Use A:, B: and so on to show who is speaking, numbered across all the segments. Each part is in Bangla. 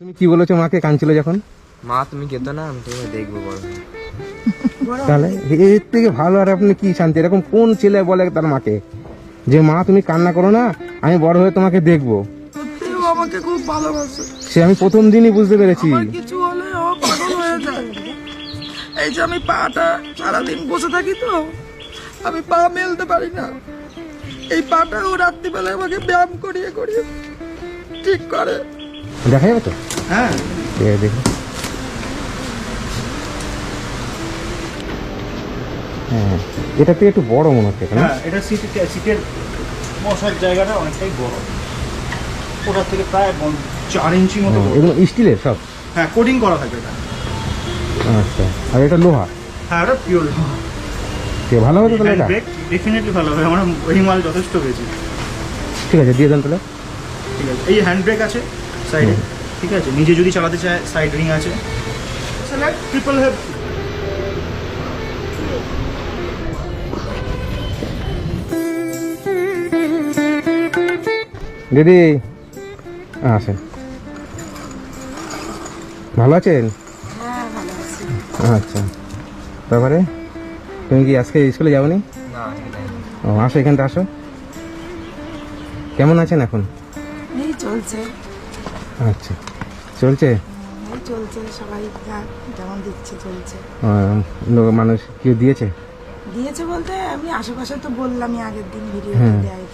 A: তুমি কি বলেছ মাকে কাঁদছিল যখন?
B: মা তুমি যেত না আমি তোমাকে দেখব হয়ে।
A: তাহলে এর থেকে ভালো আর আপনি কি শান্তি? এরকম কোন ছেলে বলে তার মাকে? যে মা তুমি কান্না করো না আমি বড় হয়ে তোমাকে দেখব।
C: সত্যি আমাকে খুব ভালোবাসে।
A: সে আমি প্রথম দিনই বুঝতে পেরেছি।
C: কিছু হলে ও পাগল হয়ে যায়। এই যে আমি পাটা সারাদিন বসে থাকি তো আমি পা মেলতে পারি না। এই পাটা ও রাত্রিবেলায় আমাকে ব্যায়াম করিয়ে করিয়ে ঠিক করে।
A: দেখা যাবে তো?
C: হ্যাঁ।
A: ঠিক আছে দেখো। হ্যাঁ এটা থেকে একটু বড় মনে হচ্ছে কেন
D: হ্যাঁ এটা সিট সিটের বসার জায়গাটা অনেকটাই বড়। ওটার থেকে প্রায় চার ইঞ্চি মতো
A: এগুলো স্টিলের সব?
D: হ্যাঁ কোডিং করা থাকে এটা।
A: আচ্ছা আর এটা লোহা?
D: হ্যাঁ এটা পিওর
A: ঠিক ভালো হবে তো তাহলে এটা?
D: ডেফিনেটলি ভালো হবে। আমরা এই মাল যথেষ্ট পেয়েছি
A: ঠিক আছে দিয়ে দেন তাহলে।
D: ঠিক আছে এই হ্যান্ড ব্রেক আছে সাইডে ঠিক আছে? নিজে যদি চালাতে চায় সাইড রিং আছে।
A: দিদি। আসেন ভালো আছেন? আচ্ছা। তারপরে? তুমি কি আজকে স্কুলে যাওনি?
B: না
A: ও আসো এখানটা আসো। কেমন আছেন এখন?
C: চলছে।
A: আচ্ছা। চলছে?
C: চলছে সবাই যেমন দিচ্ছে চলছে।
A: মানুষ কেউ দিয়েছে?
C: দিয়েছে বলতে আমি আশেপাশে তো বললামই আগের দিন ভিডিও
A: হ্যাঁ।
C: দেয়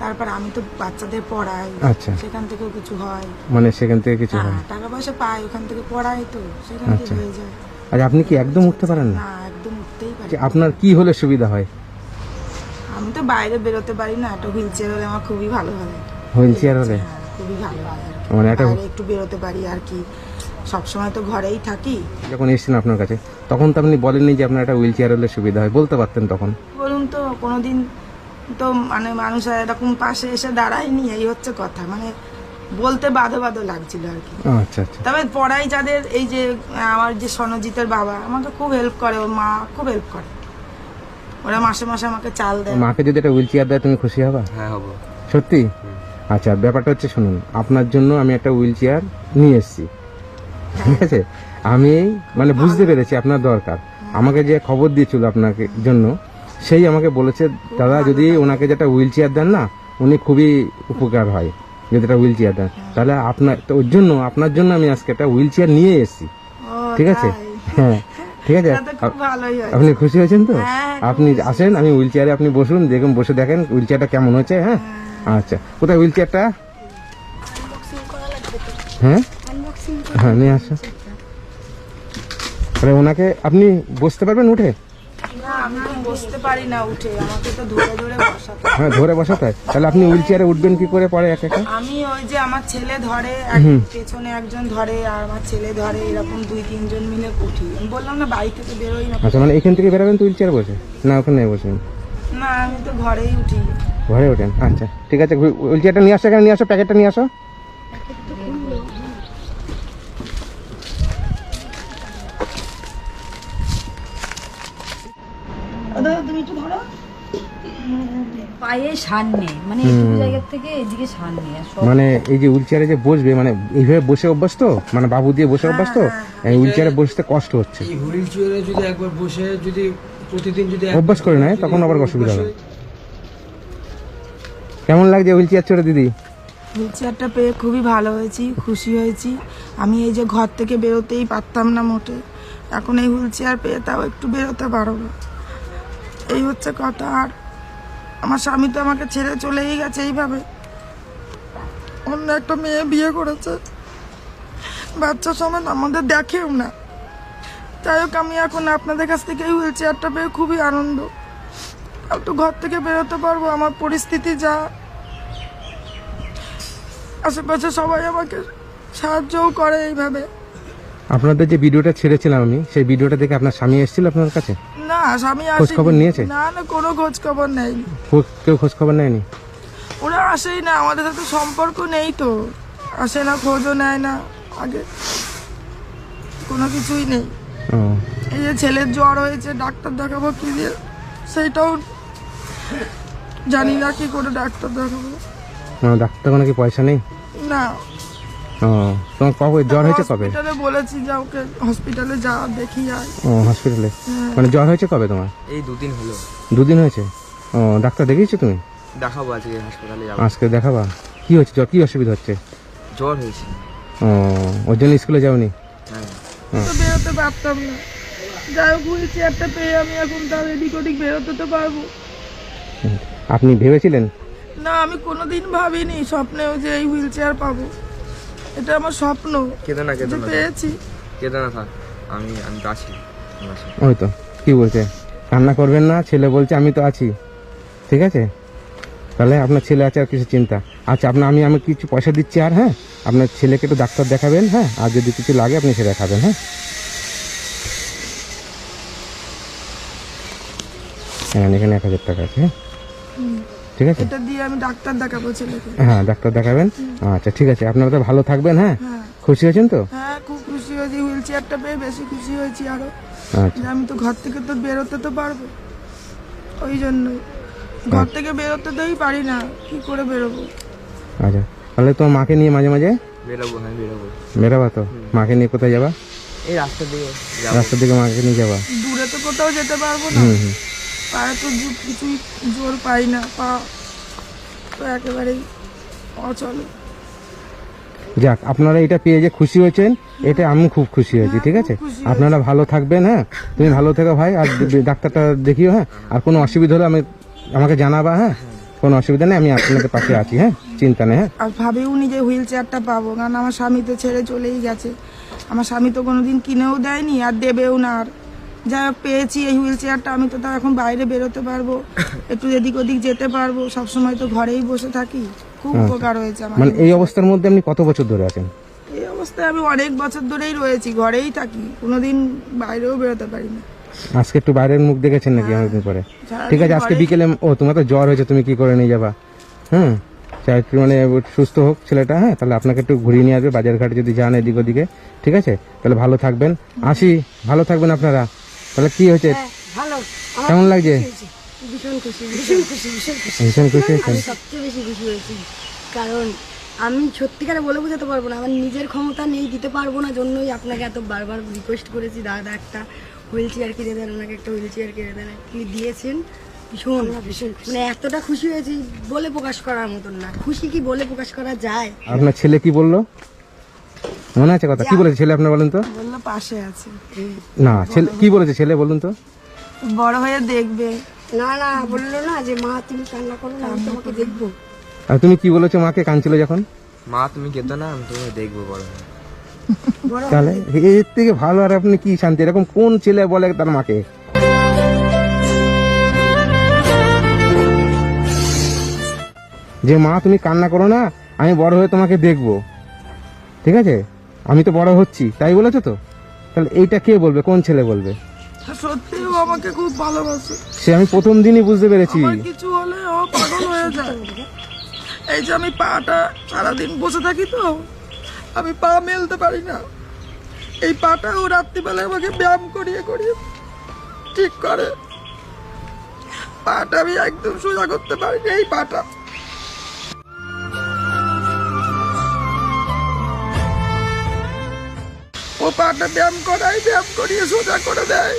C: তারপর আমি তো বাচ্চাদের পড়াই।
A: আচ্ছা।
C: সেখান থেকেও কিছু হয়।
A: মানে সেখান থেকে কিছু হয়।
C: টাকা পয়সা পাই ওখান থেকে পড়াই তো সেখান থেকে
A: আচ্ছা।
C: হয়ে যায়।
A: আর আপনি কি একদম উঠতে পারেন না?
C: একদম উঠতেই পারি
A: আপনার কি হলে সুবিধা হয়?
C: আমি তো বাইরে বেরোতে পারি না একটা হুইল চেয়ার হলে আমার খুবই ভালো হয়।
A: হুইল চেয়ার হলে?
C: হ্যাঁ, খুবই ভালো হয়।
A: মানে একটা
C: একটু বেরোতে পারি আর কি। সবসময় তো ঘরেই থাকি।
A: যখন এসেছেন আপনার কাছে তখন তো আপনি বলেননি যে আপনার একটা হুইল চেয়ার হলে সুবিধা হয়। বলতে পারতেন তখন।
C: বলুন তো কোনোদিন তো মানে মানুষ আর এরকম পাশে এসে দাঁড়ায়নি এই হচ্ছে কথা। মানে বলতে বাধো বাধো লাগছিল আর কি।
A: আচ্ছা আচ্ছা।
C: তবে পড়াই যাদের এই যে আমার যে সনজিতের বাবা আমাকে খুব হেল্প করে। ওর মা খুব হেল্প করে। ওরা মাসে মাসে আমাকে চাল দেয়।
A: মাকে যদি একটা হুইল চেয়ার দেয় তুমি খুশি হবা?
B: হ্যাঁ হব।
A: সত্যি? আচ্ছা ব্যাপারটা হচ্ছে শুনুন আপনার জন্য আমি একটা হুইল চেয়ার নিয়ে এসেছি। ঠিক আছে? আমি মানে বুঝতে পেরেছি আপনার দরকার। আমাকে যে খবর দিয়েছিল আপনাকে জন্য সেই আমাকে বলেছে দাদা যদি ওনাকে যেটা হুইল চেয়ার দেন না উনি খুবই উপকার হয় যদি একটা হুইল চেয়ার দেন। তাহলে আপনার তো ওর জন্য আপনার জন্য আমি আজকে একটা হুইল চেয়ার নিয়ে এসেছি। ঠিক আছে? হ্যাঁ ঠিক আছে?
C: হয়
A: আপনি খুশি হয়েছেন তো?
C: হ্যাঁ,
A: আপনি আসেন আমি হুইল চেয়ারে আপনি বসুন দেখুন বসে দেখেন হুইল চেয়ারটা কেমন হচ্ছে হ্যাঁ। আচ্ছা কোথায় হুইল চেয়ারটা? হ্যাঁ? হ্যাঁ নিয়ে আসো। তাহলে ওনাকে আপনি বসতে পারবেন উঠে?
C: ধরে বসাতে হ্যাঁ
A: ধরে বসাতে হয়। তাহলে আপনি হুইল চেয়ারে উঠবেন কি করে পরে এক একা?
C: আমি ওই যে আমার ছেলে ধরে পেছনে একজন ধরে আর আমার ছেলে ধরে এরকম দুই তিনজন মিলে উঠি। বললাম না বাড়ি থেকে বেরোই না।
A: আচ্ছা মানে এখান থেকে বেরোবেন তো হুইল চেয়ার বসে? না ওখানে বসবেন
C: না আমি তো ঘরেই উঠি।
A: ঘরে ওঠেন? আচ্ছা ঠিক আছে চেয়ারটা নিয়ে আসো এখানে নিয়ে আসো প্যাকেটটা নিয়ে আসো।
C: তুমি একটু ধরো।
E: পায়ে সার নেই। মানে এইটুকু জায়গার থেকে এদিকে সার নেই
A: মানে এই যে হুইল চেয়ারে যে বসবে মানে এইভাবে বসে অভ্যাস তো মানে বাবু দিয়ে বসে অভ্যাস তো এই হুইল চেয়ারে বসতে কষ্ট হচ্ছে।
F: এই হুইল চেয়ারে যদি একবার বসে যদি প্রতিদিন যদি
A: অভ্যাস করে নেয় তখন আবার অসুবিধা হবে। কেমন লাগছে হুইল চেয়ার চড়ে দিদি?
C: হুইল চেয়ারটা পেয়ে খুবই ভালো হয়েছি খুশি হয়েছি। আমি এই যে ঘর থেকে বেরোতেই পারতাম না মোটে। এখন এই হুইল চেয়ার পেয়ে তাও একটু বেরোতে পারব। এই হচ্ছে কথা। আর আমার স্বামী তো আমাকে ছেড়ে চলেই গেছে এইভাবে। অন্য একটা মেয়ে বিয়ে করেছে। বাচ্চা সমেত আমাদের দেখেও না। যাই হোক, আমি এখন আপনাদের কাছ থেকে হুইল চেয়ারটা পেয়ে খুবই আনন্দ। একটু ঘর থেকে বেরোতে পারব, আমার পরিস্থিতি যা। আশেপাশে সবাই আমাকে সাহায্যও করে এইভাবে।
A: আপনাদের যে ভিডিওটা ছেড়েছিলাম আমি সেই ভিডিওটা দেখে আপনার স্বামী এসেছিল আপনার কাছে?
C: না স্বামী
A: খোঁজ খবর নিয়েছে?
C: না না কোনো খোঁজ খবর নেই
A: খোঁজ- কেউ খোঁজ খবর নেয়নি?
C: ওরা আসেই না আমাদের সাথে সম্পর্ক নেই তো। আসে না খোঁজও নেয় না আগে কোনো কিছুই নেই। এই যে ছেলের জ্বর হয়েছে ডাক্তার দেখাবো কি দিয়ে সেইটাও জানি না কি করে ডাক্তার দেখাবো।
A: ডাক্তার কোনো কি পয়সা নেই?
C: না।
A: ও তোমার কবে জ্বর হয়েছে কবে?
C: হসপিটালে বলেছি যে ওকে হসপিটালে যা দেখি আয়।
A: ও হসপিটালে? মানে জ্বর হয়েছে কবে তোমার?
B: এই দুদিন হলো।
A: দুদিন হয়েছে? ও ডাক্তার দেখিয়েছো তুমি?
B: দেখাবো আজকে হাসপাতালে যাব।
A: আজকে দেখাবা? কি হচ্ছে জ্বর কি অসুবিধা হচ্ছে?
B: জ্বর হয়েছে।
A: ও ওর জন্য স্কুলে যাওনি?
B: হ্যাঁ।
C: তো বেরোতে পারতাম না। যাই হোক হুইল চেয়ারটা পেয়ে আমি এখন তার এদিক ওদিক বেরোতে তো পারব।
A: আপনি ভেবেছিলেন?
C: না আমি কোনোদিন ভাবিনি স্বপ্নেও যে এই হুইল চেয়ার পাবো। এটা আমার স্বপ্ন।
B: কেঁদো না কেঁদো না
C: পেয়েছি।
B: কেঁদো না থাক আমি আমি তো আছি।
A: ওই তো কি বলছে? কান্না করবেন না ছেলে বলছে আমি তো আছি। ঠিক আছে? তাহলে আপনার ছেলে আছে আর কিছু চিন্তা। আচ্ছা আপনার আমি আমি কিছু পয়সা দিচ্ছি আর হ্যাঁ? আপনার ছেলেকে একটু ডাক্তার দেখাবেন হ্যাঁ? আর যদি কিছু লাগে আপনি সেটা দেখাবেন হ্যাঁ? হ্যাঁ এখানে এক হাজার টাকা আছে হ্যাঁ? ঠিক আছে?
C: এটা দিয়ে আমি ডাক্তার দেখাবো ছেলেকে।
A: হ্যাঁ ডাক্তার দেখাবেন? আচ্ছা ঠিক আছে। আপনারা তো ভালো থাকবেন হ্যাঁ?
C: হ্যাঁ।
A: খুশি হয়েছেন তো?
C: হ্যাঁ খুব খুশি হয়েছি। হুইল চেয়ারটা পেয়ে বেশি খুশি হয়েছি আরও।
A: আচ্ছা।
C: আমি তো ঘর থেকে তো বেরোতে তো পারব। ওই জন্যই ঘর থেকে বেরোতে তোই পারি না। কি করে বেরোবো?
A: আচ্ছা। তাহলে তোমার মাকে নিয়ে মাঝে মাঝে?
B: বেরোবো হ্যাঁ বেরোবো।
A: বেরোবা তো? মাকে নিয়ে কোথায় যাবা?
B: এই রাস্তার দিকে।
A: রাস্তার দিকে মাকে নিয়ে যাবা?
C: দূরে তো কোথাও যেতে পারব না। পায়ে তো কিছুই জোর পাই না পা তো একেবারেই অচল।
A: যাক আপনারা এটা পেয়ে যে খুশি হয়েছেন এটা আমি খুব খুশি হয়েছি ঠিক আছে? আপনারা ভালো থাকবেন হ্যাঁ? তুমি ভালো থেকো ভাই আর ডাক্তারটা দেখিও হ্যাঁ? আর কোনো অসুবিধা হলে আমি আমাকে জানাবা হ্যাঁ? কোনো অসুবিধা নেই আমি আপনাদের পাশে আছি হ্যাঁ? চিন্তা নেই হ্যাঁ?
C: আর ভাবেও নি যে হুইল চেয়ারটা পাবো কারণ আমার স্বামী তো ছেড়ে চলেই গেছে। আমার স্বামী তো কোনোদিন কিনেও দেয়নি আর দেবেও না আর। যা পেয়েছি এই হুইল চেয়ারটা আমি তো তা এখন বাইরে বেরোতে পারব একটু এদিক ওদিক যেতে পারব সবসময় তো ঘরেই বসে থাকি। খুব উপকার হয়েছে আমার
A: মানে এই অবস্থার মধ্যে আপনি কত বছর ধরে আছেন?
C: এই অবস্থায় আমি অনেক বছর ধরেই রয়েছি ঘরেই থাকি কোনোদিন বাইরেও বেরোতে পারি না
A: আজকে একটু বাইরের মুখ দেখেছেন নাকি অনেকদিন পরে? ঠিক আছে আজকে বিকেলে ও তোমার তো জ্বর হয়েছে তুমি কি করে নিয়ে যাবা? হুম? চাই একটু মানে সুস্থ হোক ছেলেটা হ্যাঁ তাহলে আপনাকে একটু ঘুরিয়ে নিয়ে আসবে বাজার ঘাটে যদি যান এদিক ওদিকে ঠিক আছে? তাহলে ভালো থাকবেন। আসি ভালো থাকবেন আপনারা। তাহলে কি হয়েছে?
E: ভালো।
A: কেমন লাগছে?
E: ভীষণ খুশি ভীষণ খুশি ভীষণ খুশি।
A: ভীষণ খুশি
E: আমি সবচেয়ে বেশি খুশি হয়েছি। কারণ আমি সত্যিকারে বলে বোঝাতে পারব না। আমার নিজের ক্ষমতা নেই দিতে পারব না জন্যই আপনাকে এত বারবার রিকোয়েস্ট করেছি। দাদা একটা হুইল চেয়ার কিনে দেন ওনাকে একটা হুইল চেয়ার কিনে দেন। আপনি দিয়েছেন। ভীষণ ভীষণ মানে এতটা খুশি হয়েছি বলে প্রকাশ করার মতন না। খুশি কি বলে প্রকাশ করা যায়?
A: আপনার ছেলে কি বলল? মনে আছে কথা? কি বলেছে ছেলে আপনার বলেন তো?
C: বলল পাশে আছে।
A: না ছেলে কি বলেছে ছেলে বলুন তো?
C: বড় হয়ে দেখবে।
E: না না বলল না যে মা তুমি কান্না করো না আমি তোমাকে দেখব।
A: আর তুমি কি বলেছ মাকে? কাঁদছিল যখন?
B: মা তুমি কেঁদো না আমি তোমাকে দেখব বড়
A: তাহলে এর থেকে ভালো আর আপনি কি শান্তি? এরকম কোন ছেলে বলে তার মাকে? যে মা তুমি কান্না করো না আমি বড় হয়ে তোমাকে দেখব। ঠিক আছে? আমি তো বড় হচ্ছি তাই বলেছ তো? তাহলে এইটা কে বলবে? কোন ছেলে বলবে?
C: সত্যিও আমাকে খুব ভালোবাসে।
A: সে আমি প্রথম দিনই বুঝতে পেরেছি।
C: আমার কিছু হলে ও পাগল হয়ে যায়। এই যে আমি পাটা সারাদিন বসে থাকি তো আমি পা মেলতে পারি না। এই পাটা ও রাত্রিবেলা আমাকে ব্যায়াম করিয়ে করিয়ে ঠিক করে। পাটা আমি একদম সোজা করতে পারি না এই পাটা। পাটা ব্যায়াম ব্যায়াম করিয়ে সোজা করে দেয়।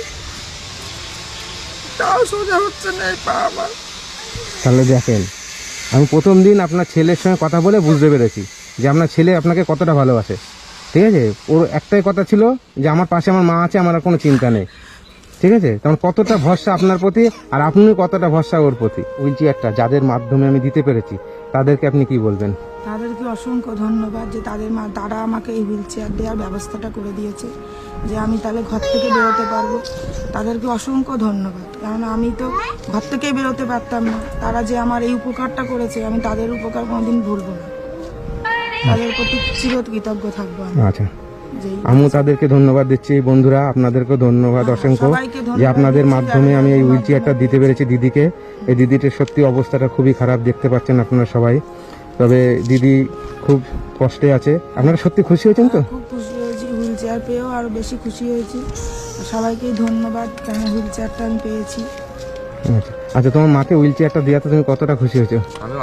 C: তাও সোজা হচ্ছে না, এই পা আমার।
A: তাহলে দেখেন, আমি প্রথম দিন আপনার ছেলের সঙ্গে কথা বলে বুঝতে পেরেছি যে আপনার ছেলে আপনাকে কতটা ভালোবাসে। ঠিক আছে? ওর একটাই কথা ছিল যে আমার পাশে আমার মা আছে, আমার আর কোনো চিন্তা নেই। ঠিক আছে? তখন কতটা ভরসা আপনার প্রতি আর আপনি কতটা ভরসা ওর প্রতি? হুইল চেয়ারটা যাদের মাধ্যমে আমি দিতে পেরেছি তাদেরকে আপনি কি বলবেন?
C: তাদেরকে অসংখ্য ধন্যবাদ যে তাদের মা তারা আমাকে এই হুইল চেয়ার দেওয়ার ব্যবস্থাটা করে দিয়েছে যে আমি তাহলে ঘর থেকে বেরোতে পারব। তাদেরকে অসংখ্য ধন্যবাদ কারণ আমি তো ঘর থেকেই বেরোতে পারতাম না। তারা যে আমার এই উপকারটা করেছে আমি তাদের উপকার কোনোদিন ভুলবো না। তাদের প্রতি চিরকৃতজ্ঞ থাকব
A: আচ্ছা। আমিও তাদেরকে ধন্যবাদ দিচ্ছি। এই বন্ধুরা আপনাদেরকে ধন্যবাদ অসংখ্য। যে আপনাদের মাধ্যমে আমি এই হুইল চেয়ারটা দিতে পেরেছি দিদিকে। এই দিদিটির সত্যি অবস্থাটা খুবই খারাপ দেখতে পাচ্ছেন আপনারা সবাই। তবে দিদি খুব কষ্টে আছে। আপনারা সত্যি খুশি হয়েছেন তো?
C: খুব খুশি হয়েছি হুইল চেয়ার পেয়েও আরও বেশি খুশি হয়েছি। সবাইকেই ধন্যবাদ কেন হুইল চেয়ারটা আমি পেয়েছি।
A: আচ্ছা। আচ্ছা তোমার মাকে হুইল চেয়ারটা দেওয়াতে তুমি কতটা খুশি হয়েছো?
B: আমি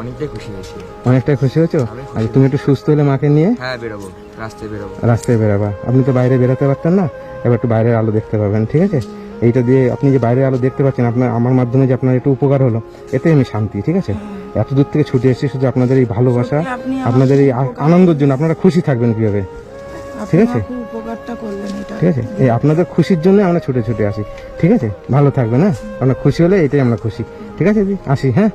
B: অনেকটাই খুশি হয়েছি।
A: অনেকটাই খুশি হয়েছো?
B: খুশি।
A: আচ্ছা তুমি একটু সুস্থ হলে মাকে নিয়ে?
B: হ্যাঁ বেরোবো রাস্তায় বেরোবো।
A: রাস্তায় বেরোবা। আপনি তো বাইরে বেরোতে পারতেন না এবার একটু বাইরের আলো দেখতে পাবেন ঠিক আছে? এইটা দিয়ে আপনি যে বাইরের আলো দেখতে পাচ্ছেন আপনার আমার মাধ্যমে যে আপনার একটু উপকার হলো এতে আমি শান্তি ঠিক আছে? এত দূর থেকে ছুটে এসেছি শুধু আপনাদের এই ভালোবাসা আপনাদের এই আনন্দের জন্য আপনারা খুশি থাকবেন কীভাবে?
C: ঠিক
A: আছে? ঠিক আছে? এই আপনাদের খুশির জন্য আমরা ছুটে ছুটে আসি। ঠিক আছে? ভালো থাকবে না আমরা খুশি হলে এটাই আমরা খুশি। ঠিক আছে, দিদি? আসি হ্যাঁ?